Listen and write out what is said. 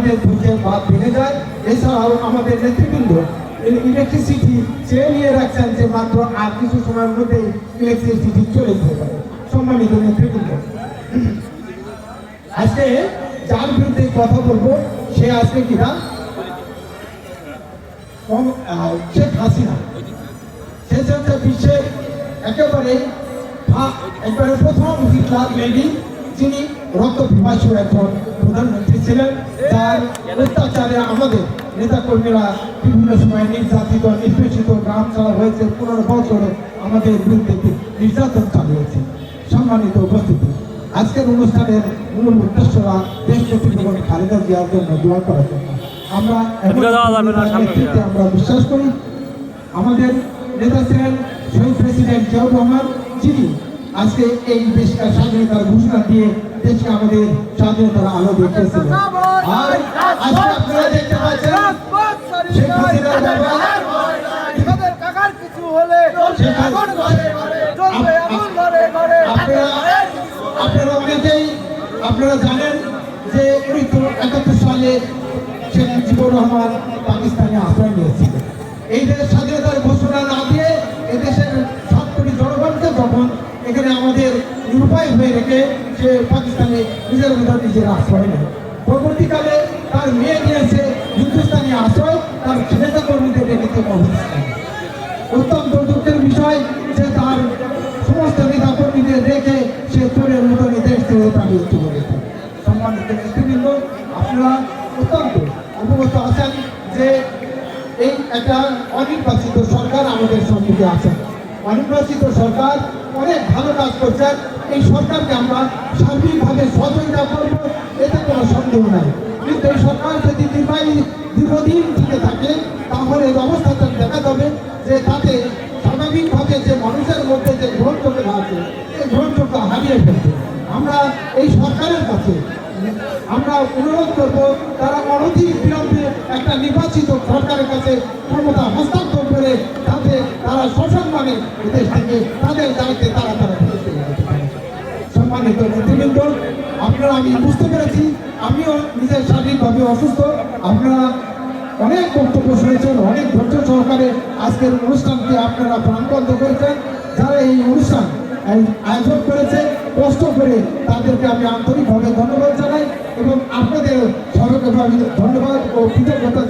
আমাদের ধৈর্যের বাদ ভেঙে যায়। এছাড়াও আমাদের নেতৃবৃন্দ ইলেকট্রিসিটি চেয়ে নিয়ে রাখছেন যে মাত্র আর কিছু সময়ের মধ্যেই ইলেকট্রিসিটি চলে যেতে পারে। সম্মানিত নেতৃবৃন্দ। আজকে যার বিরুদ্ধে কথা বলব, সে আজকে কিনা? শেখ হাসিনা। সে হচ্ছে বিশ্বের একেবারে একবারে প্রথম হিটলার লেডি যিনি রক্ত পিপাসু একজন প্রধানমন্ত্রী ছিলেন। তার অত্যাচারে আমাদের নেতাকর্মীরা বিভিন্ন সময় নির্যাতিত নিষ্পেষিত গ্রাম চালা হয়েছে। পনেরো বছর আমাদের বিরুদ্ধে নির্যাতন চালিয়েছে সম্মানিত উপস্থিতি আজকের অনুষ্ঠানের মূল উদ্দেশ্যরা দেশ নেতৃত্ব খালেদা জিয়ার জন্য দোয়া করার জন্য। আমরা নেতৃত্বে আমরা বিশ্বাস করি। আমাদের নেতা ছিলেন শহীদ প্রেসিডেন্ট জিয়াউর রহমান। যিনি আজকে এই দেশটা স্বাধীনতার ঘোষণা দিয়ে দেশকে আমাদের স্বাধীনতার আলো দেখিয়েছিলেন আর আজকে আপনারা দেখতে পাচ্ছেন আপনারা অনেকেই আপনারা জানেন যে একাত্তর সালে পাকিস্তানে এই আমাদের নিরুপায় হয়ে রেখে সে পাকিস্তানে নিজের ভিতর নিজের আশ্রয় নেয়। পরবর্তীকালে তার মেয়ে নিয়েছে হিন্দুস্তানি আশ্রয়, তার ছেলেটা কর্মীদের রেখেছে পাকিস্তানে অত্যন্ত দুঃখের বিষয় যে তার সমস্ত নেতা কর্মীদের রেখে সে চোরের মতো দেশ থেকে তার চলে গেছে সম্মানিত নেতৃবৃন্দ, আপনারা অত্যন্ত অবগত আছেন যে এই একটা অনির্বাচিত সরকার আমাদের সম্মুখে আছেন অনির্বাচিত সরকার অনেক ভালো কাজ করছেন এই সরকারকে আমরা সার্বিকভাবে সহযোগিতা করব, এতে কোনো সন্দেহ নাই। কিন্তু এই সরকার যদি দীর্ঘায়ী দীর্ঘদিন থেকে থাকে, তাহলে এই অবস্থাটা দেখা যাবে যে তাতে স্বাভাবিকভাবে যে মানুষের মধ্যে যে গ্রহণযোগ্যতা আছে, এই গ্রহণযোগ্যতা হারিয়ে ফেলবে। আমরা এই সরকারের কাছে আমরা অনুরোধ করব, তারা অনধি বিলম্বে একটা নির্বাচিত সরকারের কাছে ক্ষমতা হস্তান্তর করে তাতে তারা সসম্মানে দেশ থেকে তাদের দায়িত্বে তারা তারা। সম্মানিত নেতৃবৃন্দ, আপনারা আমি বুঝতে পেরেছি, আমিও নিজের শারীরিকভাবে অসুস্থ আপনারা অনেক বক্তব্য শুনেছেন, অনেক ধৈর্য সহকারে আজকের অনুষ্ঠানটি আপনারা প্রাণবন্ধ করেছেন যারা এই অনুষ্ঠান আয়োজন করেছে, কষ্ট করে তাদেরকে আমি আন্তরিকভাবে ধন্যবাদ ধন্যবাদ ও কৃতজ্ঞতা